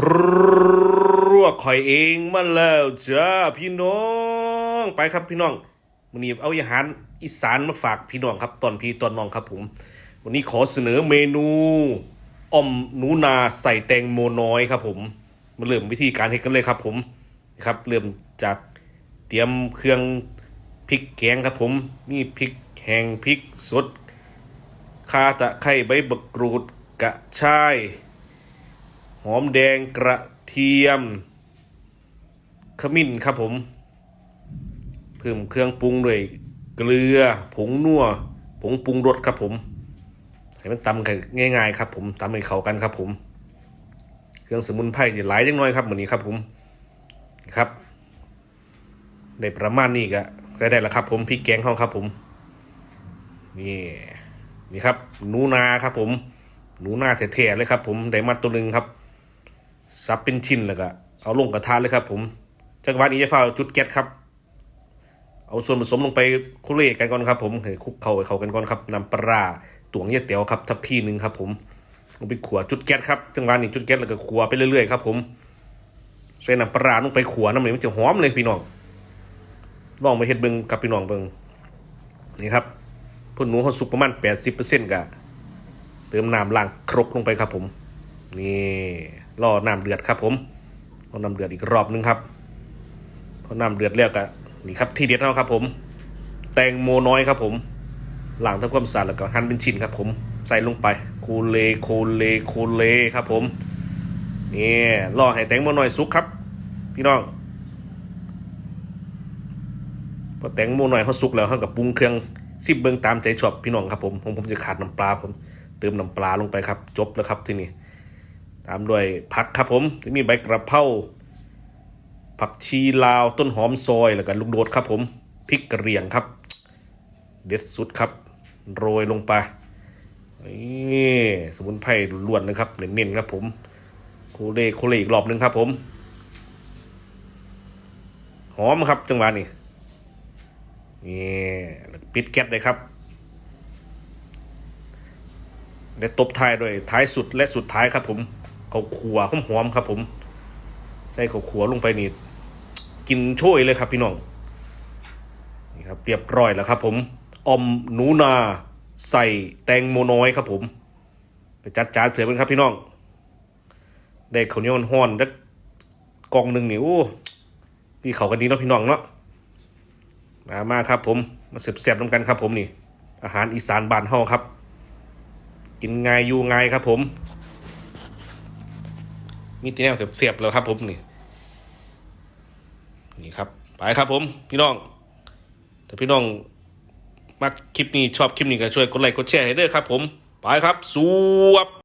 ครัวข่อยเองมาแล้วจ้าพี่น้องไปครับพี่น้องวันนี้เอาอาหารอีสานมาฝากพี่น้องครับ ตอนพี่ตอนน้องครับผม วันนี้ขอเสนอเมนูอ่อมหนูนาใส่แตงโมน้อยครับผมมาเริ่มวิธีการเฮ็ดกันเลยครับผมนะครับเริ่มจากเตรียมเครื่องพริกแกงครับผมมีพริกแห้งพริกสดข่าตะไคร้ใบบักกรูดกระชาย หอมแดงกระเทียม ขมิ้นครับผม เพิ่มเครื่องปรุงด้วยเกลือผงนัวผงปรุงรสครับผม ให้มันตำกันง่าย ๆ ครับ ผมตำให้เข้ากันครับผม เครื่องสมุนไพรที่หลายจังน้อยครับเหมือนนี้ครับผมครับได้ประมาณนี้ก็ได้ได้แล้วครับ ผมพริกแกงเขาครับผมนี่นี่ครับหนูนาครับผม หนูนาแท้ๆเลยครับ ผมได้มาตัวหนึ่งครับ ซับเป็นชิ้นแล้วก็เอาลงกระทะเลยครับ ผมจังหวะนี้จะฝ้าจุดแก๊สครับ เอาส่วนผสมลงไปคลุกเละกันก่อนครับ ผมคลุกเข้าให้เข้ากันก่อนครับน้ำปลาตวงเยี่ยเตี๋ยวครับทัพพี่หนึ่งครับ ผมลงไปขัวจุดแก๊สครับจังหวะนี้จุดแก๊สแล้วก็ขัวไปเรื่อยๆครับ ผมใส่น้ำปลาลงไปขัวน้ำมันมันจะหอมเลยพี่น้องลองไปเฮ็ดเบิ่งกับพี่น้องเบิ่งนี่ครับพ่นหนูเขาสุกประมาณ 80%กะเติมน้ำล้างครกลงไปครับผม นี่รอน้ำเดือดครับ ผมรอน้ำเดือดอีกรอบนึงครับพอน้ำเดือดแล้วก็นี่ครับที่เด็ดเราครับ ผม แตงโมน้อยครับ ผมหล้างทำความสะอาดแล้วก็หั่นเป็นชิ้นครับ ผมใส่ลงไปโคเลโคเลโคเลครับ ผมนี่รอให้แตงโมน้อยสุกครับ พี่น้องพอแตงโมน้อยเขาสุกแล้วเขากับปรุงเครื่องซิบเบิงตามใจชอบพี่น้องครับผมผมผมจะขาดน้ำปลาผมเติมน้ำปลาลงไปครับ จบแล้วครับที่นี่ ตามด้วยผักครับผมจะมีใบกระเพราผักชีลาวต้นหอมซอยแล้วก็ลูกโดดครับผมพริกกระเรียงครับ เด็ดสุดครับ โรยลงไปนี่สมุนไพรล้วนนะครับเน้นๆครับผมโคเลโคเลอีกรอบหนึงครับผม หอมครับจังหวะนี้นี่ปิดแก๊สเลยครับและตบท้ายด้วยท้ายสุดและสุดท้ายครับผม ขาขัวหอมๆครับ ผม ใส่เขาขัวลงไปนี่กินช่วยเลยครับ พี่น้องนี่ครับเรียบร้อยแล้วครับ ผมอมหนูนาใส่แตงโมน้อยครับ ผม ไปจัดจานเสือเป็นครับพี่น้อง ได้ข้าวเหนียวห้อนๆแล้วกองหนึ่งนี่โอ้พี่เขากันดีเนาะพี่น้องเนาะมามาครับ ผมมาเสียบๆน้ำกันครับ ผมนี่ อาหารอีสานบ้านเฮาครับ กินง่ายอยู่ง่ายครับ ผม มีตีแนวเสียบๆแล้วครับ ผมนี่ นี่ครับ ไปครับ ผม พี่น้อง แต่พี่น้องมักคลิปนี้ชอบคลิปนี้ก็ช่วยกดไลค์กดแชร์ให้ด้วยครับ ผม ไปครับสวบ